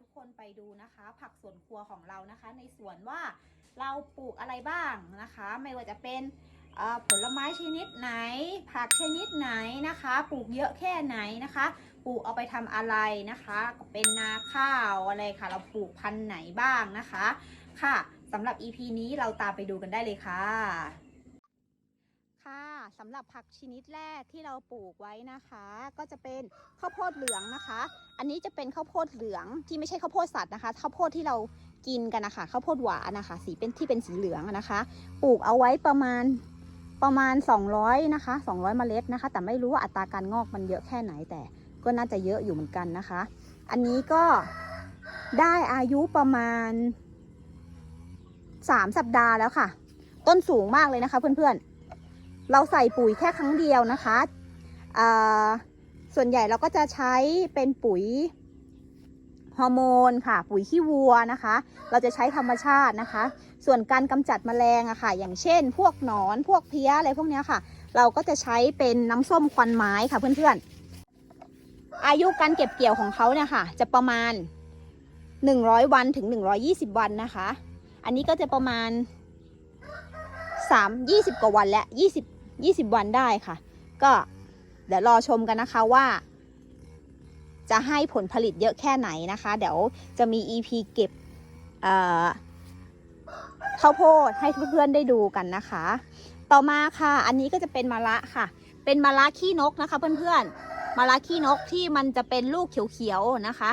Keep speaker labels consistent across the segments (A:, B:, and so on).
A: ทุกคนไปดูนะคะ ผักสวนครัวของเรานะคะ ในสวนว่าเราปลูกอะไรบ้างนะคะ ไม่ว่าจะเป็นผลไม้ชนิดไหน ผักชนิดไหนนะคะ ปลูกเยอะแค่ไหนนะคะ ปลูกเอาไปทำอะไรนะคะเป็นนาข้าวอะไรค่ะ เราปลูกพันธุ์ไหนบ้างนะคะ ค่ะสำหรับ EP นี้เราตามไปดูกันได้เลยคะค่ะ สำหรับผักชนิดแรกที่เราปลูกไว้นะคะ ก็จะเป็นข้าวโพดเหลืองนะคะ อันนี้จะเป็นข้าวโพดเหลืองที่ไม่ใช่ข้าวโพดสัตว์นะคะข้าวโพดที่เรากินกันนะคะข้าวโพดหวานนะคะ สีเป็นที่เป็นสีเหลืองนะคะ ปลูกเอาไว้ประมาณประมาณ 200นะคะ200 เมล็ดนะคะ แต่ไม่รู้ว่าอัตราการงอกมันเยอะแค่ไหนแต่ ก็น่าจะเยอะอยู่เหมือนกันนะคะ อันนี้ก็ได้อายุประมาณ 3 สัปดาห์แล้วค่ะ ต้นสูงมากเลยนะคะเพื่อนๆ เราใส่ปุ๋ยแค่ครั้งเดียวนะคะส่วนใหญ่เราก็จะใช้เป็นปุ๋ยฮอร์โมนค่ะ ปุ๋ยขี้วัวนะคะ เราจะใช้ธรรมชาตินะคะ ส่วนการกำจัดแมลงอะค่ะ อย่างเช่น พวกหนอนพวกเพี้ยอะไรพวกนี้ค่ะ เราก็จะใช้เป็นน้ำส้มควันไม้ค่ะเพื่อนๆ อายุการเก็บเกี่ยวของเขาเนี่ยค่ะ จะประมาณ 100 วันถึง 120 วันนะคะ อันนี้ก็จะประมาณ3 20 กว่าวันและ 20 20 วันได้ค่ะ ก็เดี๋ยวรอชมกันนะคะว่า จะให้ผลผลิตเยอะแค่ไหนนะคะ เดี๋ยวจะมี EP เก็บเข้าวโพดให้เพื่อนๆได้ดูกันนะคะ ต่อมาค่ะ อันนี้ก็จะเป็นมะระค่ะ เป็นมะระขี้นกนะคะเพื่อนๆ มะระขี้นกที่มันจะเป็นลูกเขียวๆนะคะ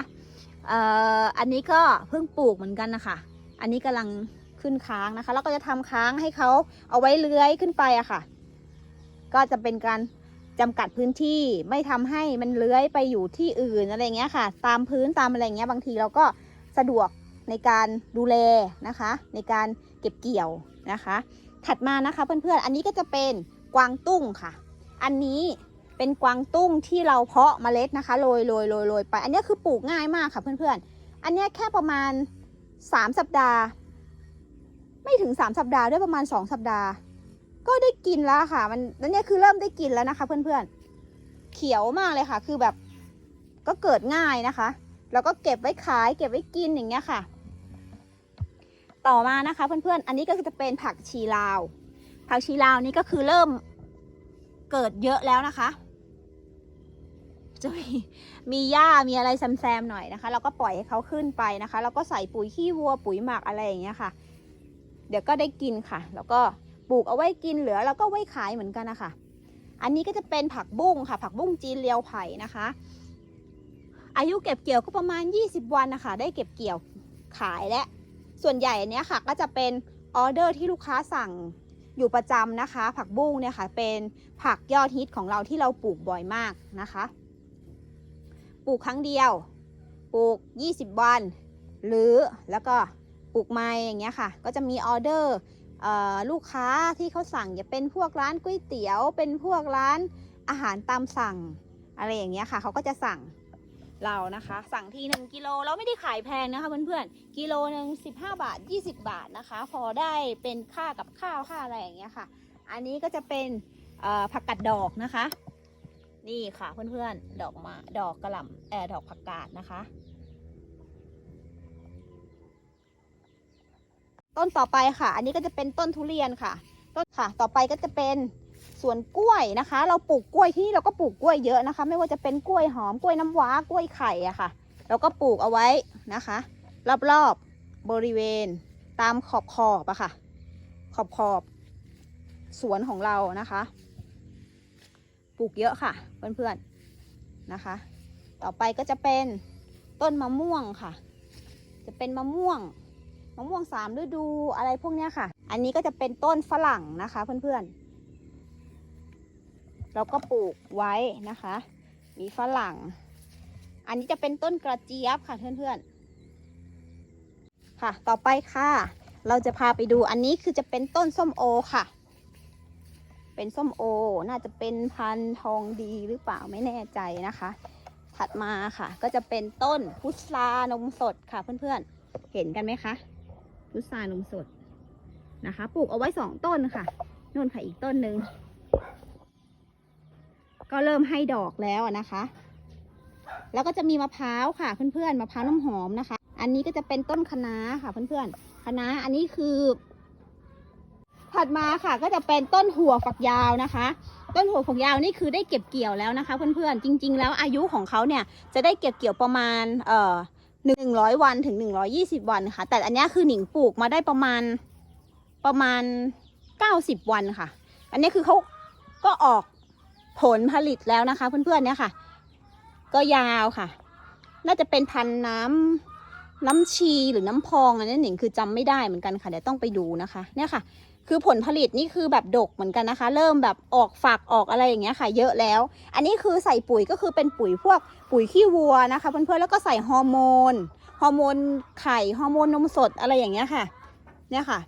A: เอ่ออันนี้ก็เพิ่งปลูกเหมือนกันนะคะ อันนี้กำลังขึ้นค้างนะคะ แล้วก็จะทำค้างให้เขาเอาไว้เลื้อยขึ้นไปอะค่ะ ก็จะเป็นการจำกัดพื้นที่ไม่ทำให้มันเลื้อยไปอยู่ที่อื่นอะไรเงี้ยค่ะ ตามพื้นตามอะไรเงี้ยบางทีเราก็สะดวกในการดูแลนะคะ ในการเก็บเกี่ยวนะคะ ถัดมานะคะเพื่อนๆอันนี้ก็จะเป็นกวางตุ้งค่ะ อันนี้เป็นกวางตุ้งที่เราเพาะเมล็ดนะคะโรยโรยโรยโรยไป อันนี้คือปลูกง่ายมากค่ะเพื่อนๆ อันนี้แค่ประมาณ 3 สัปดาห์ ไม่ถึง 3 สัปดาห์ด้วยประมาณ 2 สัปดาห์ ก็ได้กินแล้วค่ะ มันอันนี้คือเริ่มได้กินแล้วนะคะ เพื่อนๆ เขียวมากเลยค่ะ คือแบบก็เกิดง่ายนะคะ แล้วก็เก็บไว้ขาย เก็บไว้กินอย่างเงี้ยค่ะ ต่อมานะคะเพื่อนๆ อันนี้ก็จะเป็นผักชีลาว ผักชีลาวนี่ก็คือเริ่มเกิดเยอะแล้วนะคะจะมีมีหญ้ามีอะไรแซมๆหน่อยนะคะ เราก็ปล่อยให้เขาขึ้นไปนะคะ แล้วก็ใส่ปุ๋ยขี้วัวปุ๋ยหมักอะไรอย่างเงี้ยค่ะ เดี๋ยวก็ได้กินค่ะ แล้วก็ ปลูกเอาไว้กินเหลือแล้วก็ไว้ขายเหมือนกันนะคะอันนี้ก็จะเป็นผักบุ้งค่ะ ผักบุ้งจีนเลียวไผ่นะคะ อายุเก็บเกี่ยวก็ประมาณ 20 วันนะคะ ได้เก็บเกี่ยวขายและ ส่วนใหญ่อันเนี้ยค่ะก็จะเป็นออเดอร์ที่ลูกค้าสั่งอยู่ประจำนะคะ ผักบุ้งเนี่ยค่ะ เป็นผักยอดฮิตของเราที่เราปลูกบ่อยมากนะคะ ปลูกครั้งเดียว ปลูก 20 วัน หรือแล้วก็ปลูกไม้อย่างเงี้ยค่ะ ก็จะมีออเดอร์ ลูกค้าที่เขาสั่งจะเป็นพวกร้านก๋วยเตี๋ยว เป็นพวกร้านอาหารตามสั่ง อะไรอย่างเงี้ยค่ะเขาก็จะสั่งเรานะคะ สั่งทีหนึ่งกิโลเราไม่ได้ขายแพงนะคะเพื่อนๆกิโลหนึ่ง15บห้าบาท20บาทนะคะ พอได้เป็นค่ากับข้าวค่าอะไรอย่างเงี้ยค่ะ อันนี้ก็จะเป็นผักกัดดอกนะคะ นี่ค่ะเพื่อนๆดอกมาดอกกระหล่ำแออดอกผักกาดนะคะ ต้นต่อไปค่ะ อันนี้ก็จะเป็นต้นทุเรียนค่ะ ต้นค่ะ ต่อไปก็จะเป็นสวนกล้วยนะคะ เราปลูกกล้วยที่นี่เราก็ปลูกกล้วยเยอะนะคะ ไม่ว่าจะเป็นกล้วยหอมกล้วยน้ำว้ากล้วยไข่อะค่ะ เราก็ปลูกเอาไว้นะคะ รอบๆบริเวณตามขอบขอบอะค่ะ ขอบขอบสวนของเรานะคะ ปลูกเยอะค่ะ เพื่อนๆนะคะ ต่อไปก็จะเป็นต้นมะม่วงค่ะ จะเป็นมะม่วง มะม่วงสามฤดูอะไรพวกเนี้ยค่ะ อันนี้ก็จะเป็นต้นฝรั่งนะคะ เพื่อนๆ เราก็ปลูกไว้นะคะ มีฝรั่ง อันนี้จะเป็นต้นกระเจี๊ยบค่ะเพื่อนๆ ค่ะ ต่อไปค่ะ เราจะพาไปดูอันนี้คือจะเป็นต้นส้มโอค่ะ เป็นส้มโอ น่าจะเป็นพันธุ์ทองดีหรือเปล่าไม่แน่ใจนะคะถัดมาค่ะ ก็จะเป็นต้นพุทรานมสดค่ะเพื่อนๆ เห็นกันไหมคะ พุทรานมสดนะคะ ปลูกเอาไว้สองต้นค่ะนู่นค่ะอีกต้นหนึ่งก็เริ่มให้ดอกแล้วนะคะ แล้วก็จะมีมะพร้าวค่ะเพื่อนๆมะพร้าวน้ำหอมนะคะ อันนี้ก็จะเป็นต้นคะน้าค่ะเพื่อนๆคะน้าอันนี้คือ ถัดมาค่ะก็จะเป็นต้นหัวฝักยาวนะคะ ต้นหัวฝักยาวนี่คือได้เก็บเกี่ยวแล้วนะคะ เพื่อนๆจริง ๆ แล้วอายุของเขาเนี่ยจะได้เก็บเกี่ยวประมาณเอ่อ หนึ่งร้อยวันถึงหนึ่งร้อยี่สิบวันค่ะ แต่อันนี้คือหนิงปลูกมาได้ประมาณประมาณเก้าสิบวันค่ะ อันนี้คือเขาก็ออกผลผลิตแล้วนะคะ เพื่อนๆเนี่ยค่ะ ก็ยาวค่ะ น่าจะเป็นพันน้ำน้ำชีหรือน้ำพองอันนี้หนิงคือจำไม่ได้เหมือนกันค่ะเดี๋ยวต้องไปดูนะคะ เนี่ยค่ะ คือผลผลิตนี่คือแบบดกเหมือนกันนะคะ เริ่มแบบออกฝักออกอะไรอย่างเงี้ยค่ะ เยอะแล้ว อันนี้คือใส่ปุ๋ยก็คือเป็นปุ๋ยพวกปุ๋ยขี้วัวนะคะเพื่อนๆแล้วก็ใส่ฮอร์โมนฮอร์โมนไข่ฮอร์โมนนมสดอะไรอย่างเงี้ยค่ะ เนี่ยค่ะ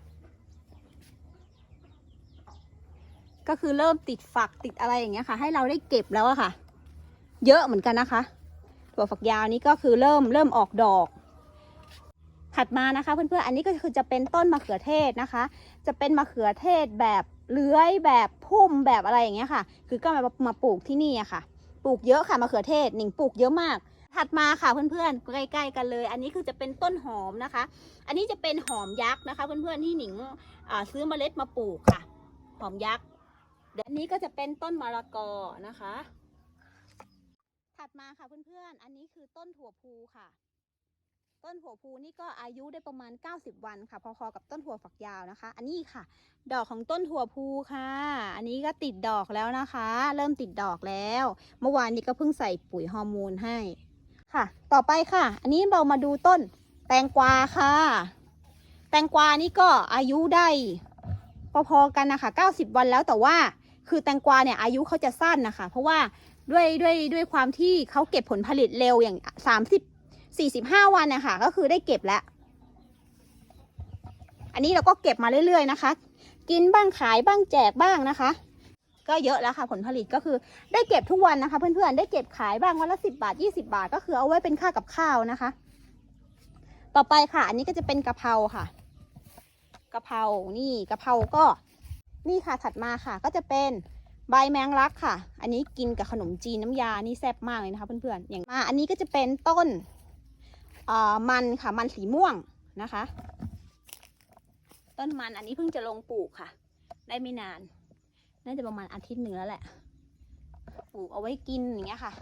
A: ก็คือเริ่มติดฝักติดอะไรอย่างเงี้ยค่ะ ให้เราได้เก็บแล้วอะค่ะ เยอะเหมือนกันนะคะ ถั่วฝักยาวนี่ก็คือเริ่มเริ่มออกดอก ถัดมานะคะเพื่อนๆอันนี้ก็คือจะเป็นต้นมะเขือเทศนะคะ จะเป็นมะเขือเทศแบบเลื้อยแบบพุ่มแบบอะไรอย่างเงี้ยค่ะ คือก็มามาปลูกที่นี่อะค่ะ ปลูกเยอะค่ะมะเขือเทศหนิงปลูกเยอะมากถัดมาค่ะเพื่อนๆใกล้ๆกันเลย อันนี้คือจะเป็นต้นหอมนะคะ อันนี้จะเป็นหอมยักษ์นะคะ เพื่อนๆที่หนิงซื้อเมล็ดมาปลูกค่ะ หอมยักษ์เดี๋ยวอันนี้ก็จะเป็นต้นมะละกอนะคะ ถัดมาค่ะเพื่อนๆอันนี้คือต้นถั่วพูค่ะ ต้นถั่วพูนี่ก็อายุได้ประมาณ 90 วันค่ะ พอๆกับต้นถั่วฝักยาวนะคะ อันนี้ค่ะ ดอกของต้นถั่วพูค่ะ อันนี้ก็ติดดอกแล้วนะคะ เริ่มติดดอกแล้ว เมื่อวานนี้ก็เพิ่งใส่ปุ๋ยฮอร์โมนให้ค่ะ ต่อไปค่ะ อันนี้เรามาดูต้นแตงกวาค่ะ แตงกวานี่ก็อายุได้พอๆกันนะคะ 90 วันแล้วแต่ว่าคือแตงกวาเนี่ยอายุเขาจะสั้นนะคะ เพราะว่าด้วยด้วยด้วยความที่เขาเก็บผลผลิตเร็วอย่าง 30 45 วันนะคะก็คือได้เก็บแล้ว อันนี้เราก็เก็บมาเรื่อยๆนะคะ กินบ้างขายบ้างแจกบ้างนะคะ ก็เยอะแล้วค่ะผลผลิตก็คือได้เก็บทุกวันนะคะ เพื่อนๆได้เก็บขายบ้างวันละสิบาทยี่สิบาท ก็คือเอาไว้เป็นค่ากับข้าวนะคะ ต่อไปค่ะ อันนี้ก็จะเป็นกะเพราค่ะกะเพรานี่กะเพราก็นี่ค่ะถัดมาค่ะ ก็จะเป็นใบแมงลักค่ะ อันนี้กินกับขนมจีนน้ำยา นี่แซ่บมากเลยนะคะเพื่อนๆ อย่างมา อันนี้ก็จะเป็นต้น มันค่ะมันสีม่วงนะคะ ต้นมันอันนี้เพิ่งจะลงปลูกค่ะ ได้ไม่นาน น่าจะประมาณอาทิตย์หนึ่งแล้วแหละ ปลูกเอาไว้กินอย่างเงี้ยค่ะ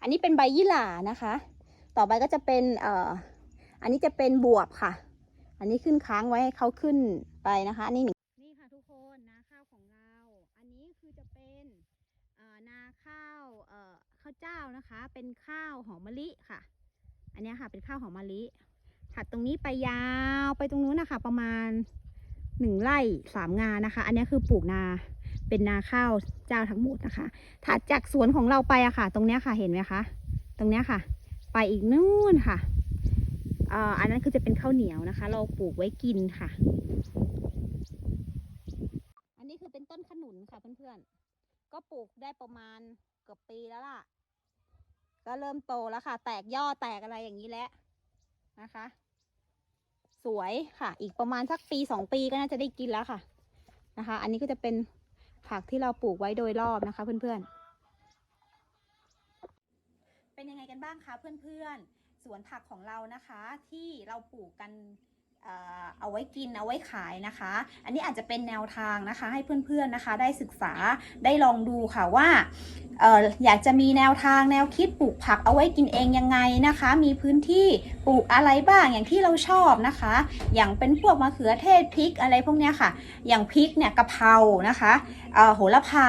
A: อันนี้เป็นใบยี่หร่านะคะ ต่อไปก็จะเป็นเอ่ออันนี้จะเป็นบวบค่ะ อันนี้ขึ้นค้างไว้ให้เขาขึ้นไปนะคะอันนี้นี่ค่ะทุกคนนาข้าวของเรา อันนี้คือจะเป็นเอ่อนาข้าวเอ่อข้าวเจ้านะคะ เป็นข้าวหอมมะลิค่ะ อันนี้ค่ะเป็นข้าวหอมมะลิถัดตรงนี้ไปยาวไปตรงนู้นนะคะประมาณหนึ่งไร่สามงานนะคะ อันนี้คือปลูกนาเป็นนาข้าวเจ้าทั้งหมดนะคะ ถัดจากสวนของเราไปอะค่ะ ตรงนี้ค่ะเห็นไหมคะ ตรงนี้ค่ะ ไปอีกนู่นค่ะอ่ออันนั้นคือจะเป็นข้าวเหนียวนะคะ เราปลูกไว้กินค่ะ อันนี้คือเป็นต้นขนุนค่ะเพื่อนๆ ก็ปลูกได้ประมาณเกือบปีแล้วล่ะ ก็เริ่มโตแล้วค่ะ แตกยอดแตกอะไรอย่างนี้แล้วนะคะ สวยค่ะ อีกประมาณสักปีสองปีก็น่าจะได้กินแล้วค่ะนะคะ อันนี้ก็จะเป็นผักที่เราปลูกไว้โดยรอบนะคะ เพื่อนๆ เป็นยังไงกันบ้างคะเพื่อนๆ สวนผักของเรานะคะ ที่เราปลูกกัน เอาไว้กินเอาไว้ขายนะคะ อันนี้อาจจะเป็นแนวทางนะคะ ให้เพื่อนๆนะคะ ได้ศึกษาได้ลองดูค่ะว่าอออยากจะมีแนวทางแนวคิดปลูกผักเอาไว้กินเองยังไงนะคะ มีพื้นที่ปลูกอะไรบ้างอย่างที่เราชอบนะคะ อย่างเป็นพวกมะเขือเทศพริกอะไรพวกเนี้ยค่ะ อย่างพริกเนี่ยกะเพรานะคะโหระพา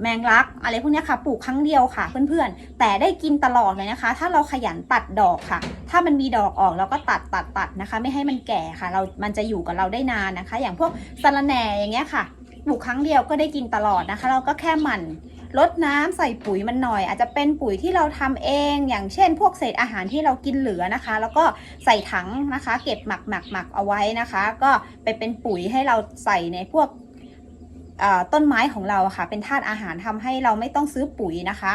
A: แมงลักอะไรพวกนี้ค่ะปลูกครั้งเดียวค่ะเพื่อนๆ แต่ได้กินตลอดเลยนะคะ ถ้าเราขยันตัดดอกค่ะ ถ้ามันมีดอกออกเราก็ตัดตัดตัดนะคะ ไม่ให้มันแก่ค่ะเรา มันจะอยู่กับเราได้นานนะคะ อย่างพวกสะระแหน่อย่างเงี้ยค่ะปลูกครั้งเดียวก็ได้กินตลอดนะคะ เราก็แค่หมั่นลดน้ำใส่ปุ๋ยมันหน่อย อาจจะเป็นปุ๋ยที่เราทำเอง อย่างเช่น พวกเศษอาหารที่เรากินเหลือนะคะ แล้วก็ใส่ถังนะคะ เก็บหมักหมักหมักเอาไว้นะคะ ก็ไปเป็นปุ๋ยให้เราใส่ในพวก ต้นไม้ของเราค่ะ เป็นธาตุอาหารทำให้เราไม่ต้องซื้อปุ๋ยนะคะ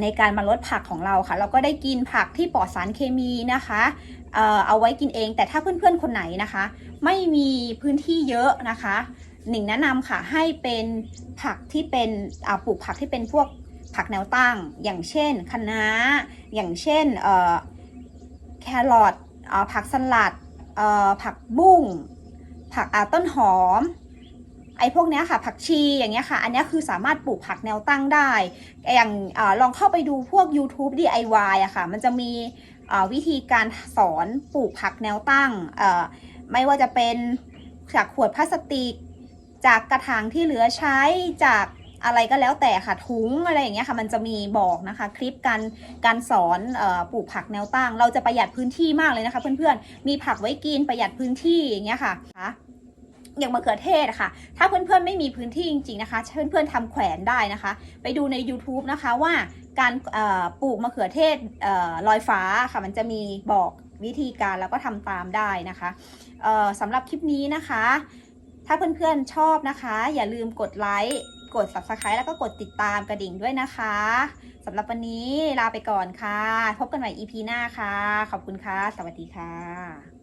A: ในการมาลดผักของเราค่ะ เราก็ได้กินผักที่ปลอดสารเคมีนะคะเอ่อเอาไว้กินเอง แต่ถ้าเพื่อนๆคนไหนนะคะ ไม่มีพื้นที่เยอะนะคะหนิงแนะนำค่ะให้เป็นผักที่เป็นอ่าปลูกผักที่เป็นพวกผักแนวตั้ง อย่างเช่นคะน้า อย่างเช่นเอ่อแครอทอ่อผักสลัดเอ่อผักบุ้ง ผักอ่าต้นหอม ไอ้พวกเนี้ยค่ะผักชีอย่างเงี้ยค่ะ อันนี้คือสามารถปลูกผักแนวตั้งได้ อย่างอลองเข้าไปดูพวก YouTube DIY อะค่ะ มันจะมีวิธีการสอนปลูกผักแนวตั้ง ไม่ว่าจะเป็นจากขวดพลาสติก จากกระถางที่เหลือใช้จากอะไรก็แล้วแต่ค่ะถุงอะไรอย่างเงี้ยค่ะ มันจะมีบอกนะคะ คลิปการการสอนออปลูกผักแนวตั้ง เราจะประหยัดพื้นที่มากเลยนะคะ เพื่อนๆมีผักไว้กินประหยัดพื้นที่อย่างเงี้ยค่ะ อย่างมะเขือเทศอะค่ะ ถ้าเพื่อนๆไม่มีพื้นที่จริงๆนะคะ เพื่อนๆทำแขวนได้นะคะ ไปดูใน YouTube นะคะว่าการปลูกมะเขือเทศลอยฟ้าค่ะ มันจะมีบอกวิธีการแล้วก็ทำตามได้นะคะสำหรับคลิปนี้นะคะ ถ้าเพื่อนๆชอบนะคะ อย่าลืมกดไลค์กด subscribe แล้วก็กดติดตามกระดิ่งด้วยนะคะสำหรับวันนี้ลาไปก่อนค่ะ พบกันใหม่ EP หน้าค่ะ ขอบคุณค่ะ สวัสดีค่ะ